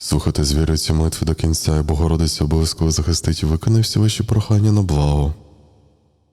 Слухайте з вірою ці молитви до кінця, і Богородиця обов'язково захистить і виконає всі ваші прохання на благо.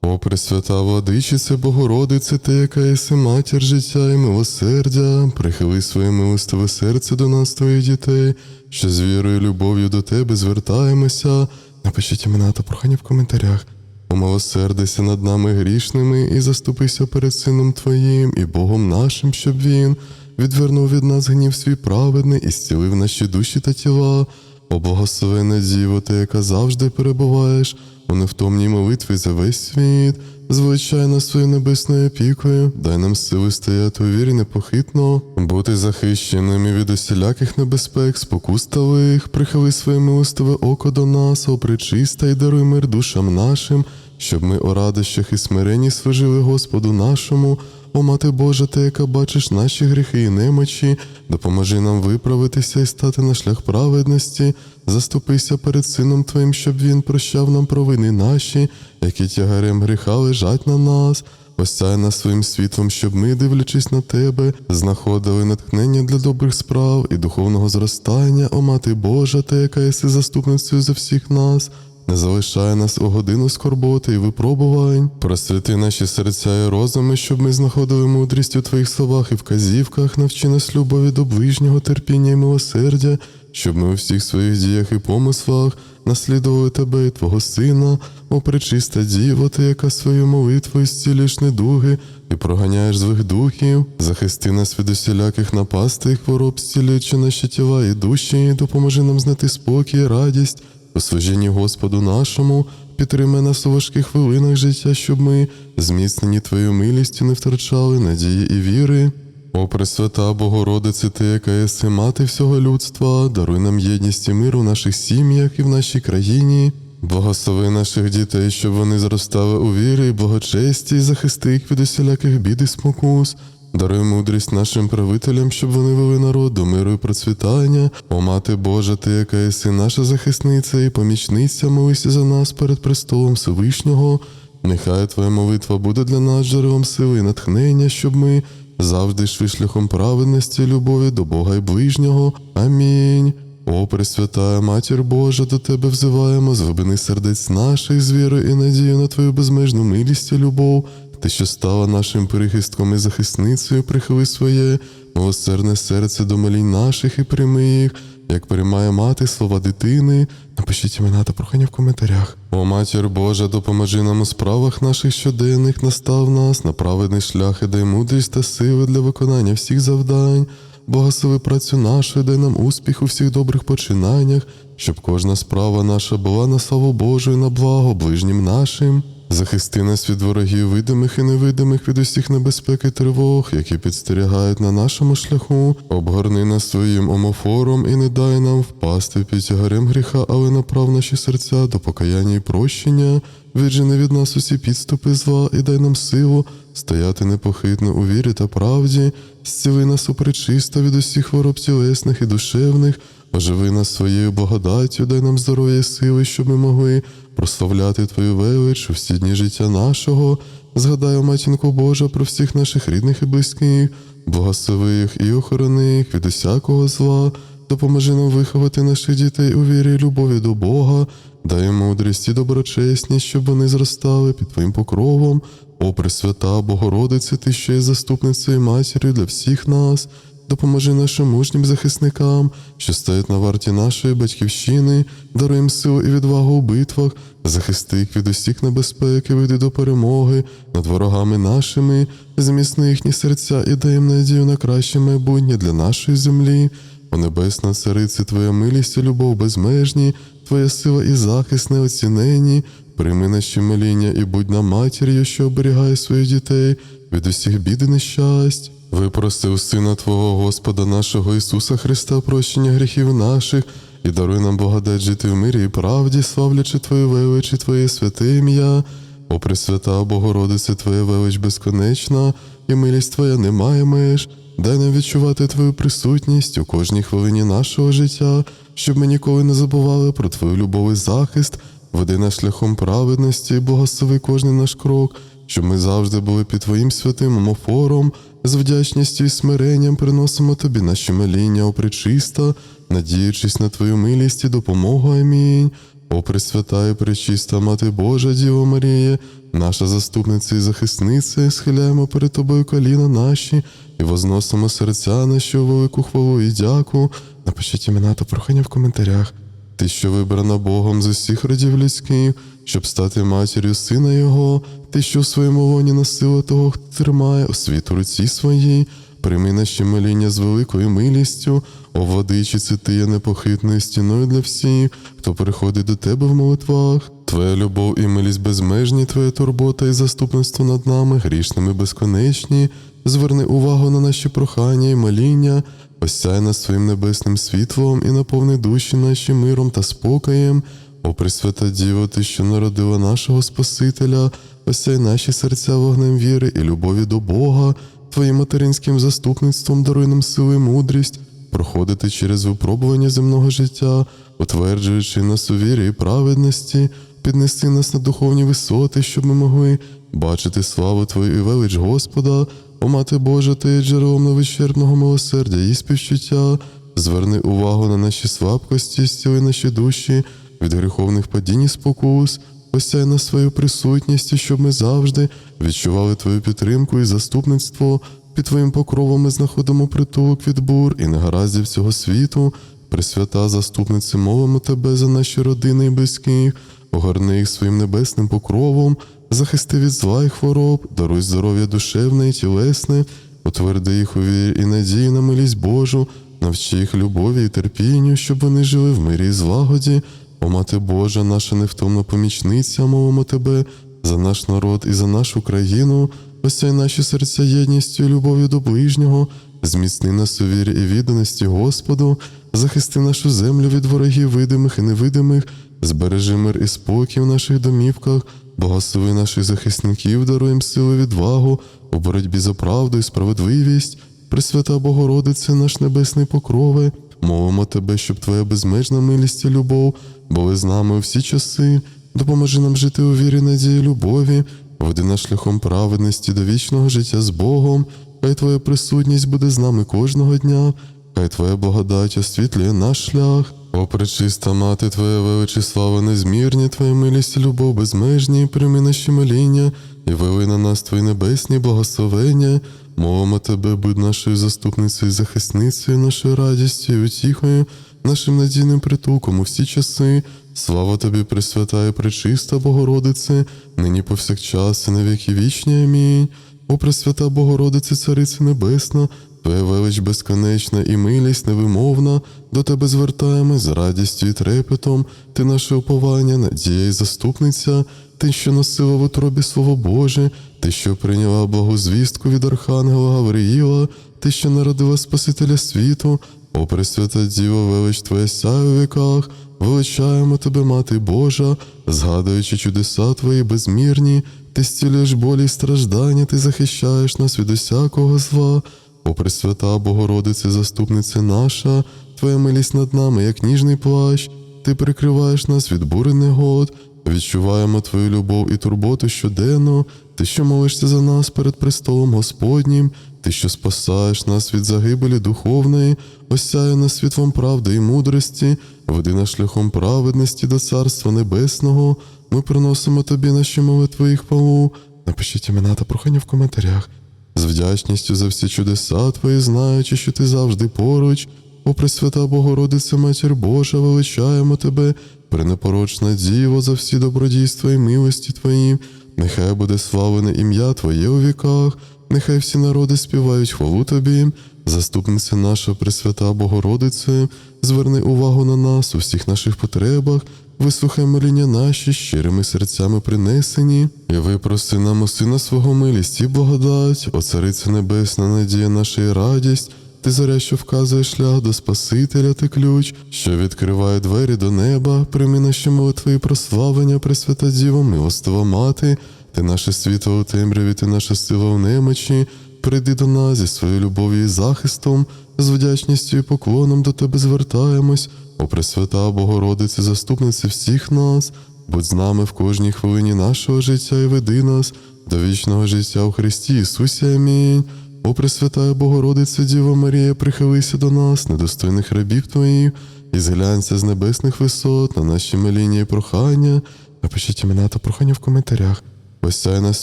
О, Пресвята Владичице, Богородице, ти, яка єси матір життя і милосердя, прихили своє милостиве серце до нас, твоїх дітей, що з вірою і любов'ю до тебе звертаємося. Напишіть імена та прохання в коментарях. Умилосердися над нами грішними і заступися перед Сином Твоїм і Богом нашим, щоб Він відвернув від нас гнів свій праведний і зцілив наші душі та тіла. О благословенна Діво, ти, яка завжди перебуваєш у невтомній молитві за весь світ, звичай нас своєю небесною опікою, дай нам сили стояти у вірі непохитно, бути захищеними від усіляких небезпек, спокус та лих, прихили своє милостиве око до нас, о причиста й даруй мир душам нашим, щоб ми у радощах і смиренні служили Господу нашому. О, Мати Божа, ти, яка бачиш наші гріхи і немочі, допоможи нам виправитися і стати на шлях праведності, заступися перед Сином Твоїм, щоб Він прощав нам провини наші, які тягарем гріха лежать на нас. Осяй нас своїм світлом, щоб ми, дивлячись на тебе, знаходили натхнення для добрих справ і духовного зростання, о Мати Божа, ти, яка єси заступницею за всіх нас. Не залишай нас у годину скорботи і випробувань, просвіти наші серця і розуми, щоб ми знаходили мудрість у твоїх словах і вказівках, навчи нас любові до ближнього терпіння і милосердя, щоб ми у всіх своїх діях і помислах наслідували тебе і Твого Сина, о пречиста Діво, ти, яка свою молитвою зцілюєш недуги і проганяєш злих духів, захисти нас від усіляких напастей хвороб, зцілюючи наші тіла і душі, і допоможи нам знайти спокій радість. У служінні Господу нашому підтримай нас у важких хвилинах життя, щоб ми, зміцнені Твоєю милістю, не втрачали надії і віри. О Пресвята Богородице, ти, яка єси мати всього людства, даруй нам єдність і мир у наших сім'ях і в нашій країні. Благослови наших дітей, щоб вони зростали у вірі і благочесті, і захисти їх від усіляких бід і спокус. Даруй мудрість нашим правителям, щоб вони вели народ до миру і процвітання. О мати Божа, ти, яка єси наша захисниця і помічниця, молися за нас перед престолом Всевишнього. Нехай Твоя молитва буде для нас джерелом сили і натхнення, щоб ми завжди йшли шляхом праведності і любові до Бога і ближнього. Амінь. О, Пресвятая Матір Божа, до Тебе взиваємо з глибини сердець наших з вірою і надією на Твою безмежну милість і любов. Ти, що стала нашим перехистком і захисницею, прихили своє милосердне серце до молінь наших і прийми їх, як приймає мати слова дитини. Напишіть імена та прохання в коментарях. О, матір Божа, допоможи нам у справах наших щоденних, настав нас на праведний шлях і дай мудрість та сили для виконання всіх завдань. Благослови працю нашу, дай нам успіх у всіх добрих починаннях, щоб кожна справа наша була на славу Божу і на благо ближнім нашим. Захисти нас від ворогів видимих і невидимих від усіх небезпек і тривог, які підстерігають на нашому шляху, обгорни нас своїм омофором і не дай нам впасти під тягарем гріха, але направ наші серця до покаяння і прощення, віджени від нас усі підступи зла і дай нам силу стояти непохитно у вірі та правді, зціли нас упричисто від усіх хвороб тілесних і душевних, оживи нас своєю благодаттю, дай нам здоров'я і сили, щоб ми могли прославляти Твою велич у всі дні життя нашого. Згадай, о, матінко Божа, про всіх наших рідних і близьких, благослови їх і охорони їх від усякого зла, допоможи нам виховати наших дітей у вірі і любові до Бога, дай мудрість і доброчесність, щоб вони зростали під Твоїм покровом. О, Пресвята, Богородице, ти що є заступницею і матір'ю для всіх нас. Допоможи нашим мужнім захисникам, що стоять на варті нашої батьківщини, даруй їм силу і відвагу у битвах, захисти їх від усіх небезпек і веди до перемоги над ворогами нашими, зміцни їхні серця і дай їм надію на краще майбутнє для нашої землі. О небесна царице, Твоя милість і любов безмежні, Твоя сила і захист неоцінені. Прийми наші моління і будь нам матір'ю, що оберігає своїх дітей від усіх бід і нещасть. Випросив Сина Твого Господа нашого Ісуса Христа, прощення гріхів наших, і даруй нам благодать жити в мирі і правді, славлячи Твою велич і Твоє святе ім'я. О Пресвята Богородице, Твоя велич безконечна, і милість Твоя не має меж. Дай нам відчувати Твою присутність у кожній хвилині нашого життя, щоб ми ніколи не забували про Твою любов і захист, веди нас шляхом праведності, благослови кожний наш крок, щоб ми завжди були під Твоїм святим омофором, з вдячністю і смиренням приносимо тобі наші моління, о пречиста, надіючись на твою милість і допомогу. Амінь. О Пресвята і пречиста Мати Божа, Діво Марія, наша заступниця і захисниця, схиляємо перед тобою коліна наші і возносимо серця наші у велику хвалу і дяку. Напишіть імена та прохання в коментарях. Ти, що вибрана Богом з усіх родів людських, щоб стати матір'ю сина Його, ти, що в своєму лоні носила того, хто тримає освіту руці своїй, прийми наші моління з великою милістю, о владичиці ти є непохитною стіною для всіх, хто приходить до тебе в молитвах. Твоя любов і милість безмежні, твоя турбота і заступництво над нами, грішними безконечні. Зверни увагу на наші прохання і моління, осяй нас своїм небесним світлом і наповни душі наші миром та спокоєм. О Пресвята Діво, ти, що народила нашого Спасителя, осяй наші серця вогнем віри і любові до Бога, Твоїм материнським заступництвом даруй нам силу і мудрість, проходити через випробування земного життя, утверджуючи нас у вірі і праведності, піднеси нас на духовні висоти, щоб ми могли бачити славу Твою і велич Господа, о Мати Божа, ти є джерелом невичерпного милосердя і співчуття, зверни увагу на наші слабкості, зціли наші душі від гріховних падінь і спокус, осяй нас свою присутністю, щоб ми завжди відчували Твою підтримку і заступництво. Під Твоїм покровом ми знаходимо притулок від бур і негараздів цього світу. Пресвята заступниці, молимо Тебе за наші родини і близьких, огорни їх своїм небесним покровом, захисти від зла і хвороб, даруй здоров'я душевне і тілесне, утверди їх у вірі і надії на милість Божу, навчи їх любові і терпінню, щоб вони жили в мирі і злагоді. О Мати Божа, наша невтомна помічниця, молимо Тебе за наш народ і за нашу країну, осяй наші серця єдністю і любов'ю до ближнього, зміцни нас у вірі і відданості Господу, захисти нашу землю від ворогів видимих і невидимих, збережи мир і спокій в наших домівках, благослови наших захисників, даруй силу і відвагу. У боротьбі за правду і справедливість. Пресвята Богородице, наш небесний покрове, молимо Тебе, щоб Твоя безмежна милість і любов були з нами у всі часи. Допоможи нам жити у вірі, надії, любові, веди нас шляхом праведності до вічного життя з Богом. Хай Твоя присутність буде з нами кожного дня, хай Твоя благодать освітлює наш шлях. О, пречиста мати, Твоя величі слава незмірні, Твоя милість і любов безмежні, прийми наші моління і вели на нас Твої небесні благословення. Молимо Тебе, будь нашою заступницею захисницею, нашою радістю і утіхою, нашим надійним притулком у всі часи. Слава Тобі, Пресвята і Пречиста Богородице, нині повсякчас і на віки вічні. Амінь. О Пресвята Богородице, Цариця Небесна, Твоя велич безконечна і милість невимовна, до Тебе звертаємо з радістю і трепетом, Ти наше уповання, надія і заступниця, Ти, що носила в утробі Слово Боже, Ти, що прийняла благу звістку від Архангела Гавриїла, Ти, що народила Спасителя світу, о Пресвята Діво, велич Твоя сяє у віках, величаємо Тебе, Мати Божа, згадуючи чудеса Твої безмірні, Ти зцілюєш болі й страждання, Ти захищаєш нас від усякого зла. О Пресвята Богородице, заступниця наша, Твоя милість над нами, як ніжний плащ, Ти прикриваєш нас від бури негод, відчуваємо Твою любов і турботу щоденно, Ти, що молишся за нас перед престолом Господнім, Ти, що спасаєш нас від загибелі духовної, осяє нас світлом правди і мудрості, веди нас шляхом праведності до Царства Небесного. Ми приносимо Тобі наші молитви і хвалу. Напишіть імена та прохання в коментарях. З вдячністю за всі чудеса Твої, знаючи, що ти завжди поруч. О Пресвята Богородиця, Матір Божа, величаємо Тебе, пренепорочна Діво, за всі добродійства і милості Твої. Нехай буде славлене ім'я Твоє у віках, нехай всі народи співають хвалу Тобі. Заступниця наша Пресвята Богородице, зверни увагу на нас у всіх наших потребах, вислухай моління наші щирими серцями принесені, і випроси нам у сина свого милість і благодать, о Цариця Небесна, надія наша і радість. Ти зоря, що вказує шлях до Спасителя, ти ключ, що відкриває двері до неба, прийми наші молитви і прославлення, Пресвята Діво, милостива мати, ти наше світло у темряві, ти наша сила в немочі. Прийди до нас зі своєю любов'ю і захистом, з вдячністю і поклоном до тебе звертаємось, о Пресвята Богородице, заступниці всіх нас, будь з нами в кожній хвилині нашого життя і веди нас до вічного життя у Христі Ісусі. Амінь. О Пресвятая Богородице Діва Марія, прихилися до нас, недостойних рабів Твоїх, і зглянься з небесних висот на наші моління і прохання. Напишіть імена та прохання в коментарях. Осяй нас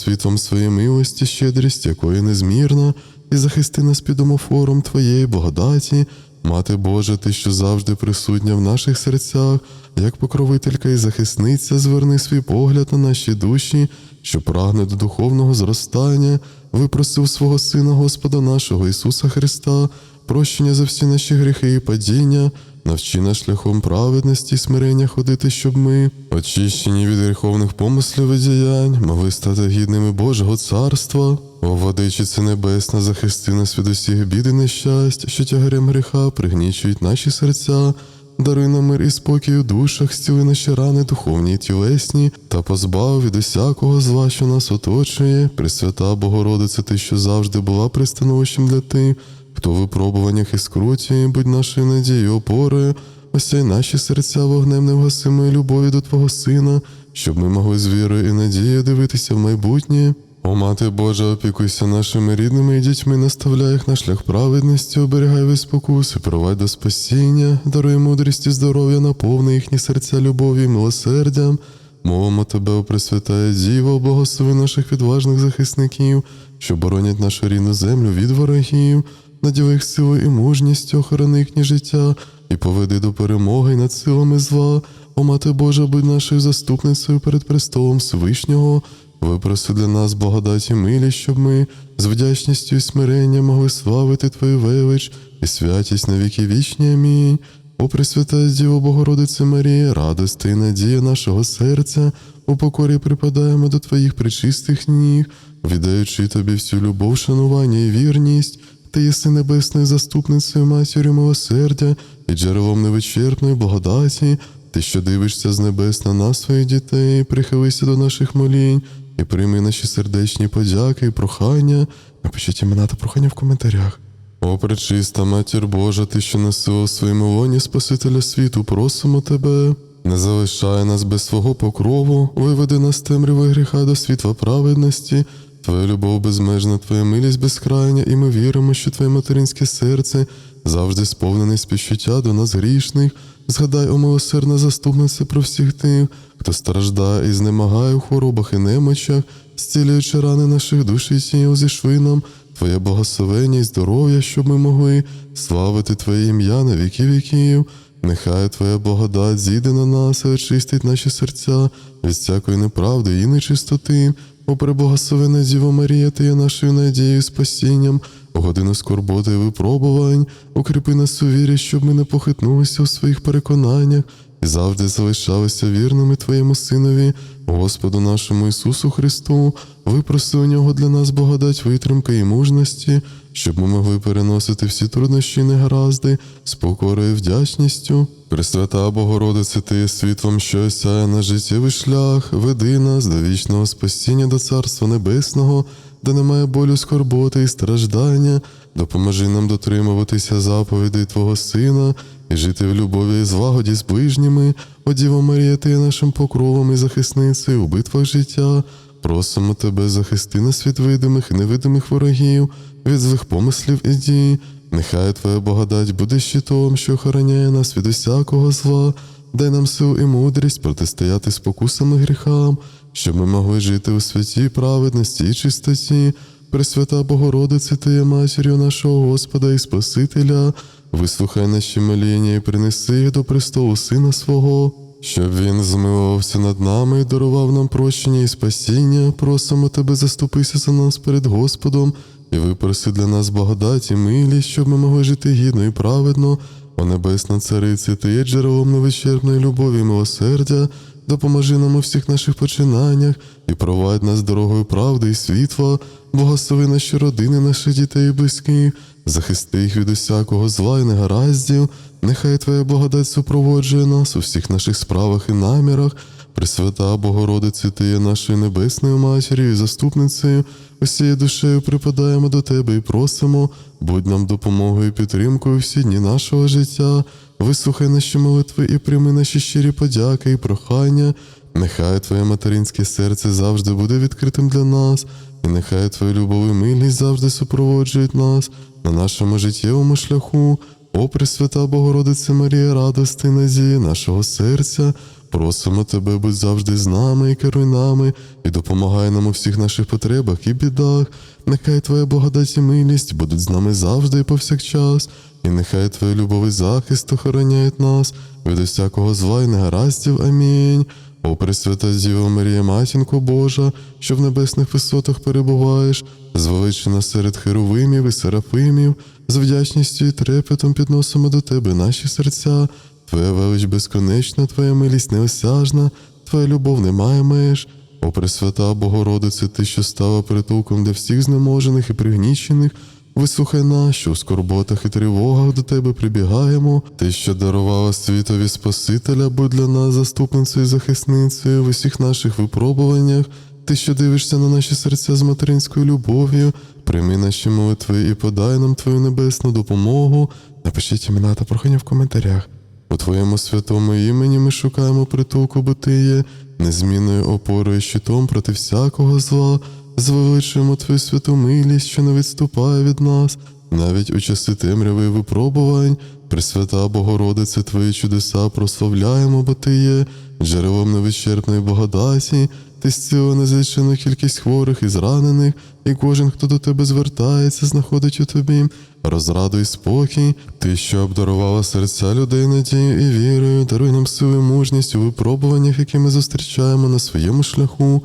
світлом своєї милості, щедрість, якої незмірна, і захисти нас під омофором Твоєї благодаті. Мати Божа, ти, що завжди присутня в наших серцях, як покровителька і захисниця, зверни свій погляд на наші душі, що прагне до духовного зростання, випросив свого Сина Господа нашого Ісуса Христа, прощення за всі наші гріхи і падіння, навчи нас шляхом праведності і смирення ходити, щоб ми, очищені від гріховних помислів і діянь, могли стати гідними Божого царства. О, владичице небесна, захисти нас від усіх бід і нещасть, що тягарем гріха пригнічують наші серця. Даруй нам мир і спокій у душах, зціли наші рани духовні й тілесні, та позбав від усякого зла, що нас оточує. Пресвята Богородице, ти, що завжди була пристановищем для тих, хто в випробуваннях і скруті, будь нашою надією опорою, осяй наші серця вогнем невгасимої любові до Твого Сина, щоб ми могли з вірою і надією дивитися в майбутнє. О, Мати Божа, опікуйся нашими рідними і дітьми, наставляй їх на шлях праведності, оберігай від спокуси, провадь до спасіння, даруй мудрість і здоров'я, наповни їхні серця любов'ю і милосердям. Мовимо тебе, о Пресвятая Діво, благослови наших відважних захисників, що боронять нашу рідну землю від ворогів, наділи їх силою і мужністю, охорони їхнє життя і поведи до перемоги над силами зла. О, Мати Божа, будь нашою заступницею перед престолом Всевишнього. Випроси для нас благодаті і милість, щоб ми з вдячністю і смиренням могли славити Твою велич і святість на віки вічні. Амінь. О Пресвята Діво Богородице Марія, радость і надія нашого серця, у покорі припадаємо до Твоїх причистих ніг, віддаючи Тобі всю любов, шанування і вірність. Ти єси небесною заступницею матір'ю милосердя і джерелом невичерпної благодаті. Ти, що дивишся з небес на нас, своїх дітей, прихилися до наших молінь і прийми наші сердечні подяки і прохання. Напишіть імена та прохання в коментарях. О, пречиста матір Божа, ти, що носила у своєму лоні Спасителя світу, просимо тебе. Не залишай нас без свого покрову, виведи нас темряви гріха до світла праведності. Твоя любов безмежна, Твоя милість безкрайня, і ми віримо, що Твоє материнське серце завжди сповнене співчуття до нас грішних. Згадай, о милосердна заступниця про всіх тих, хто страждає і знемагає у хворобах і немочах, зцілюючи рани наших душ і тіл, зішви нам Твоє благословення і здоров'я, щоб ми могли славити Твоє ім'я на віки віків. Нехай Твоя благодать зійде на нас і очистить наші серця від всякої неправди і нечистоти. О, преблагословена Діво Марія, ти є нашою надією і спасінням, у годину скорботи і випробувань, укріпи нас у вірі, щоб ми не похитнулися у своїх переконаннях і завжди залишалися вірними Твоєму Синові, Господу нашому Ісусу Христу, випроси у нього для нас благодать витримки і мужності, щоб ми могли переносити всі труднощі і негаразди з покорою вдячністю. Пресвята Богородице, Ти є світлом, що осяє на життєвий шлях, веди нас до вічного спасіння до Царства Небесного, де немає болю, скорботи і страждання. Допоможи нам дотримуватися заповідей Твого Сина і жити в любові і злагоді з ближніми. О Діво Марія, ти є нашим покровом і захисницею у битвах життя. Просимо тебе, захисти нас від видимих і невидимих ворогів, від злих помислів і дій. Нехай Твоя благодать буде щитом, що охороняє нас від усякого зла, дай нам сил і мудрість протистояти спокусами гріхам, щоб ми могли жити у святій праведності і чистоті. Пресвята Богородице, Ти матір'ю нашого Господа і Спасителя, вислухай наші моління і принеси їх до престолу Сина свого, щоб Він змилувався над нами і дарував нам прощення і спасіння. Просимо Тебе, заступися за нас перед Господом і випроси для нас благодать і милість, щоб ми могли жити гідно і праведно. О Небесна Цариці, Ти є джерелом невичерпної любові і милосердя, допоможи нам у всіх наших починаннях і провадь нас дорогою правди і світла, благослови наші родини, наших дітей і близьких, захисти їх від усякого зла і негараздів, нехай Твоя благодать супроводжує нас у всіх наших справах і намірах. Пресвята Богородице, Ти є нашою небесною матір'ю і заступницею, усією душею припадаємо до Тебе і просимо, будь нам допомогою і підтримкою всі дні нашого життя, вислухай наші молитви і прийми наші щирі подяки і прохання. Нехай Твоє материнське серце завжди буде відкритим для нас, і нехай Твоя любов і милість завжди супроводжують нас на нашому життєвому шляху. О, Пресвята Богородице Марія, радости, надії нашого серця, просимо Тебе, будь завжди з нами і керуй нами, і допомагай нам у всіх наших потребах і бідах. Нехай Твоя благодать і милість будуть з нами завжди і повсякчас, і нехай Твоя любов і захист охороняють нас від усякого зла і негараздів. Амінь. О, Пресвята Діва Марія, Матінко Божа, що в небесних висотах перебуваєш, звеличена серед херовимів і серафимів, з вдячністю і трепетом підносимо до Тебе наші серця. Твоя велич безконечна, Твоя милість неосяжна, Твоя любов не має меж. О, Пресвята Богородице, Ти, що стала притулком для всіх знеможених і пригнічених, Вислухай нас, що в скорботах і тривогах до тебе прибігаємо. Ти, що дарувала світові Спасителя, будь для нас заступницею і захисницею в усіх наших випробуваннях. Ти, що дивишся на наші серця з материнською любов'ю, прийми наші молитви і подай нам Твою небесну допомогу. Напишіть імена та прохання в коментарях. У Твоєму святому імені ми шукаємо притулку, бо Ти є незмінною опорою щитом проти всякого зла. Звеличуємо Твою святу милість, що не відступає від нас, навіть у часи темряви випробувань. Пресвята Богородице, Твої чудеса прославляємо, бо Ти є джерелом невичерпної благодаті, Ти зцілила незлічену кількість хворих і зранених, і кожен, хто до тебе звертається, знаходить у тобі розраду і спокій. Ти, що обдарувала серця людей надією і вірою, даруй нам силу і мужність у випробуваннях, які ми зустрічаємо на своєму шляху.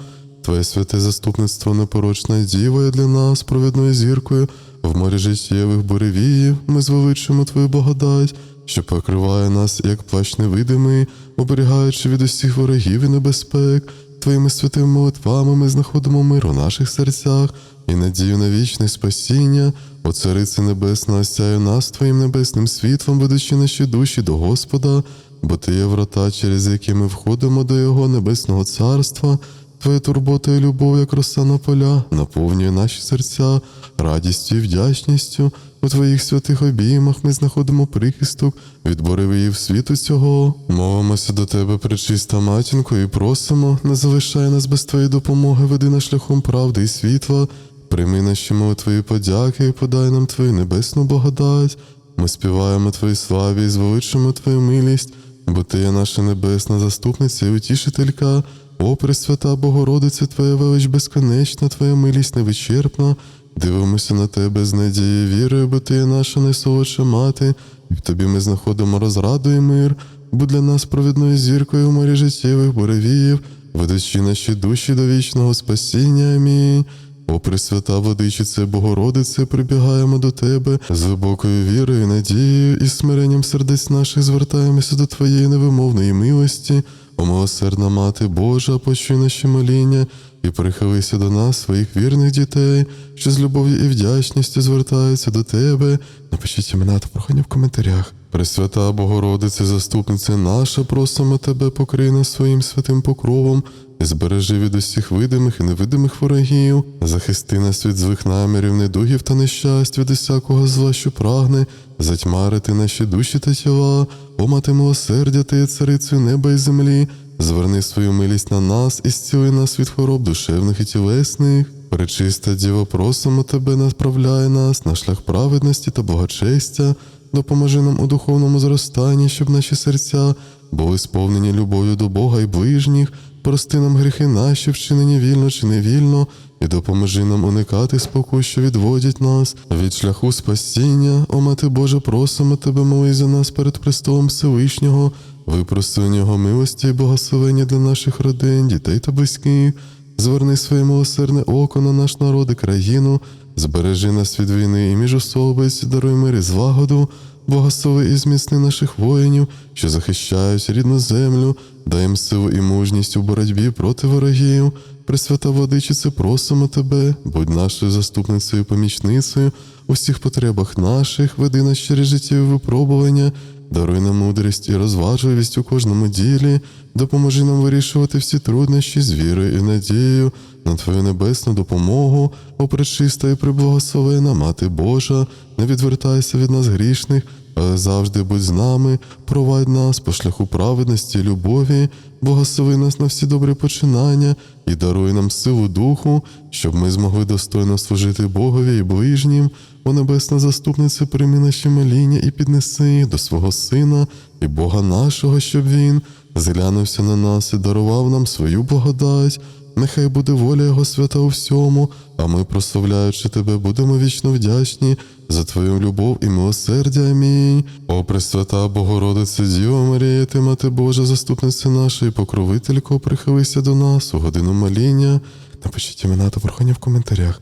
Твоє святе заступництво непорочна діва є для нас провідною зіркою в морі життєвих буревіїв. Ми звеличуємо Твою благодать, що покриває нас як плащ невидимий, оберігаючи від усіх ворогів і небезпек. Твоїми святими молитвами ми знаходимо мир у наших серцях і надію на вічне спасіння. О Царице Небесна, осяю нас Твоїм небесним світлом, ведучи наші душі до Господа, бо Ти є врата, через які ми входимо до Його небесного царства. Твоя турбота і любов, як роса на поля, наповнює наші серця радістю і вдячністю. У Твоїх святих обіймах ми знаходимо прихисток від буревиїв світу цього. Мовимося до Тебе, пречиста матінко, і просимо, не залишай нас без Твоєї допомоги, веди нас шляхом правди і світла. Прийми наші молитви і подяки, і подай нам Твою небесну благодать. Ми співаємо Твоїй славі і звеличимо Твою милість, бо Ти є наша небесна заступниця і утішителька. О, Пресвята Богородице, Твоя велич безконечна, Твоя милість невичерпна. Дивимося на Тебе з надією вірою, бо Ти є наша найсолодша мати, і в Тобі ми знаходимо розраду і мир, будь для нас провідною зіркою в морі життєвих буревіїв, ведучи наші душі до вічного спасіння. Амінь. О, Пресвята Владичице Богородице, прибігаємо до Тебе з глибокою вірою, надією і смиренням сердець наших звертаємося до Твоєї невимовної милості. О, милосердна Мати Божа, почуй наші моління і прихилися до нас, своїх вірних дітей, що з любов'ю і вдячністю звертаються до Тебе. Напишіть імена та прохання в коментарях. Пресвята Богородице, заступниця наша, просимо Тебе, покрий нас своїм святим покровом збережи від усіх видимих і невидимих ворогів, захисти нас від злих намірів, недугів та нещасть, від усякого зла, що прагне, затьмарити наші душі та тіла, о мати милосердя, ти є царицею неба і землі, зверни свою милість на нас і зціли нас від хвороб душевних і тілесних. Пречиста Діва, просимо тебе, направляй нас на шлях праведності та благочестя, допоможи нам у духовному зростанні, щоб наші серця були сповнені любов'ю до Бога і ближніх, прости нам гріхи наші, вчинені вільно чи невільно, і допоможи нам уникати спокус, що відводять нас від шляху спасіння. О, Мати Божа, просимо тебе, молись за нас перед престолом Всевишнього, випроси у нього милості і благословення для наших родин, дітей та близьких. Зверни своє милосердне око на наш народ і країну, збережи нас від війни і між міжособиць, даруй мир і злагоду, благослови і зміцни наших воїнів, що захищають рідну землю, дай їм силу і мужність у боротьбі проти ворогів. Пресвята Владичице, просимо тебе, будь нашою заступницею і помічницею у всіх потребах наших, веди нас через життєві випробування, даруй нам мудрість і розважливість у кожному ділі, допоможи нам вирішувати всі труднощі з вірою і надією на Твою небесну допомогу, о пречиста і приблагословена Мати Божа, не відвертайся від нас грішних, але завжди будь з нами, провадь нас по шляху праведності і любові, благослови нас на всі добрі починання і даруй нам силу духу, щоб ми змогли достойно служити Богові і ближнім. О небесна заступниця, прийми наші моління і піднеси їх до свого Сина і Бога нашого, щоб Він зглянувся на нас і дарував нам свою благодать. Нехай буде воля Його свята у всьому, а ми, прославляючи тебе, будемо вічно вдячні за Твою любов і милосердя. Амінь. О Пресвята Богородице, Діва Марія, ти мати Божа, заступниця наша і покровителько, прихилися до нас у годину моління. Напишіть імена та прохання в коментарях.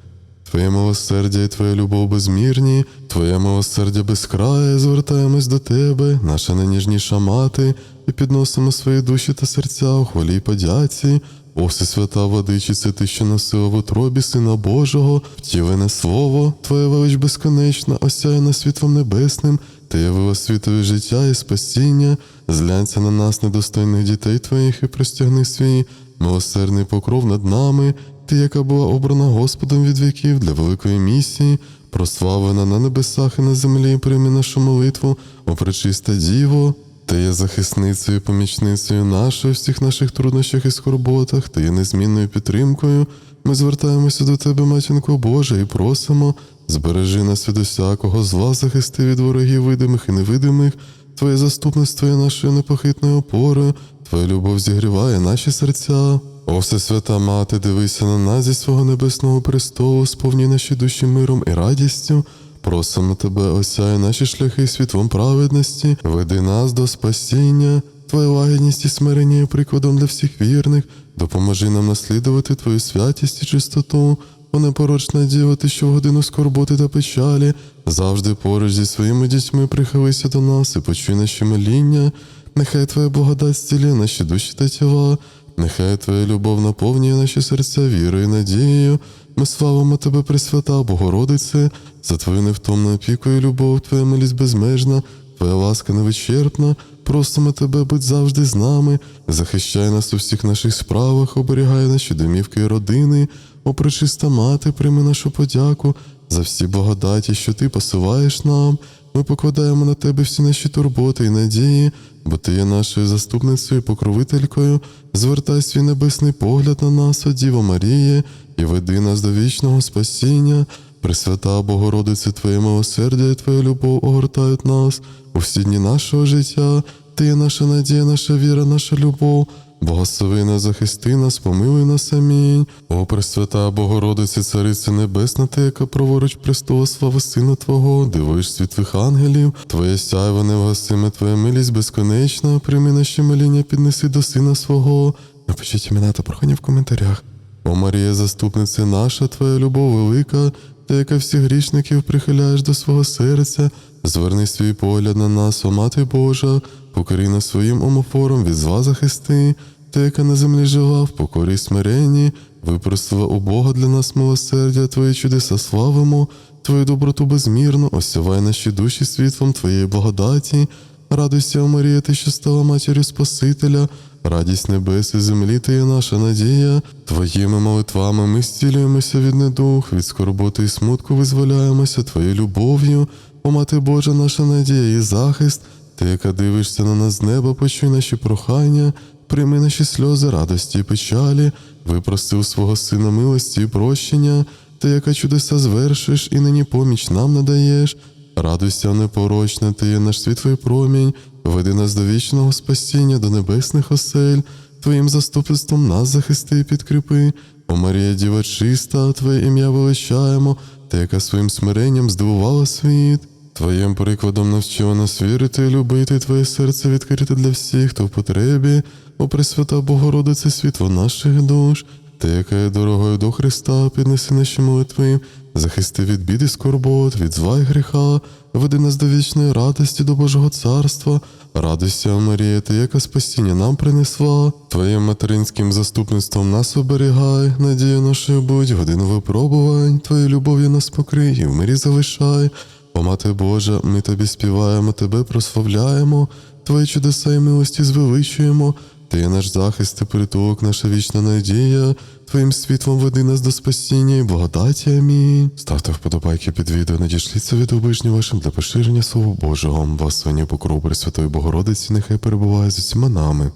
Твоє милосердя і Твоя любов безмірні, Твоє милосердя безкрає, звертаємось до Тебе, наша найніжніша мати, і підносимо свої душі та серця у хвалі й подяці. О, Всесвята Владичице, Ти, що носила в утробі Сина Божого, втілене Слово, Твоя велич безконечна, осяяна світлом небесним, Ти явила світові життя і спасіння, зглянься на нас, недостойних дітей Твоїх, і простягни свій милосердний покров над нами, Ти, яка була обрана Господом від віків для великої місії, прославлена на небесах і на землі, прийми нашу молитву, о пречиста Діво. Ти є захисницею, помічницею нашою всіх наших труднощах і скорботах, ти є незмінною підтримкою. Ми звертаємося до тебе, матінко Божа, і просимо, збережи нас від усякого зла, захисти від ворогів видимих і невидимих. Твоє заступництво є нашою непохитною опорою, Твоя любов зігріває наші серця. О, Всесвята Мати, дивися на нас зі свого небесного престолу, сповні наші душі миром і радістю. Просимо тебе, осяй наші шляхи світлом праведності, веди нас до спасіння, Твоя лагідність і смирення є прикладом для всіх вірних, допоможи нам наслідувати Твою святість і чистоту, о непорочна діва, ти що в годину скорботи та печалі, завжди поруч зі своїми дітьми прихилися до нас і почуй наші моління, нехай Твоя благодать зцілює наші душі та тіла, нехай Твоя любов наповнює наші серця вірою і надією. Ми славимо Тебе, Пресвята, Богородице, за Твою невтомну опіку і любов, Твоя милість безмежна, Твоя ласка невичерпна. Просимо Тебе, будь завжди з нами, захищай нас у всіх наших справах, оберігай наші домівки і родини. О, пречиста мати, прийми нашу подяку за всі благодаті, що Ти посилаєш нам. Ми покладаємо на Тебе всі наші турботи і надії, бо Ти є нашою заступницею і покровителькою. Звертай свій небесний погляд на нас, о Діво Маріє, і веди нас до вічного спасіння. Пресвята Богородице, Твоє милосердя і Твоя любов огортають нас у всі дні нашого життя. Ти є наша надія, наша віра, наша любов. Благослови нас, захисти нас, помилуй нас, амінь. О, Пресвята Богородице, Цариця Небесна, Ти, яка праворуч престола слави Сина Твого, дивиш світлих ангелів, Твоє сяйво невгасиме, Твоя милість безконечна, прийми наші моління, піднеси до Сина свого. Напишіть імена та прохання в коментарях. О Марія, заступниця наша, Твоя любов велика, ти, яка всіх грішників прихиляєш до свого серця, зверни свій погляд на нас, о Мати Божа, покорі нас своїм омофором від зла захисти, ти, яка на землі жила, в покорі смиренні, випросила у Бога для нас милосердя, Твої чудеса славимо, Твою доброту безмірно, осявай наші душі світлом Твоєї благодаті. Радуйся, Марія, ти, що стала матір'ю Спасителя, радість небес і землі, ти є наша надія. Твоїми молитвами ми зцілюємося від недух, від скорботи і смутку визволяємося Твоєю любов'ю. О Мати Божа, наша надія і захист, ти, яка дивишся на нас з неба, почуй наші прохання, прийми наші сльози, радості і печалі, випроси у свого Сина милості і прощення, ти, яка чудеса звершиш і нині поміч нам надаєш. Радуйся, непорочна, ти є наш світлий промінь, веди нас до вічного спасіння, до небесних осель, Твоїм заступництвом нас захисти і підкріпи. О Марія, Діва чиста, Твоє ім'я величаємо, ти, яка своїм смиренням здивувала світ. Твоїм прикладом навчила нас вірити любити, Твоє серце відкрите для всіх, хто в потребі, о Пресвята Богородице, світло наших душ. Ти, яка є дорогою до Христа, піднеси наші молитви, захисти від біди скорбот, від зла й гріха, веди нас до вічної радості, до Божого царства. Радуйся, Марія, ти, яка спасіння нам принесла, Твоїм материнським заступництвом нас оберігай, надію нашою будь, годину випробувань, Твоєю любов'ю нас покрий і в мирі залишай. О, Мати Божа, ми тобі співаємо, тебе прославляємо, Твої чудеса і милості звеличуємо. Ти є наш захист і притулок, наша вічна надія. Твоїм світлом веди нас до спасіння і благодаті. Амінь. Ставте вподобайки під відео, надішліться від обижні вашим для поширення Слова Божого. Благословення покрову Пресвятої Богородиці, нехай перебуває з усіма нами.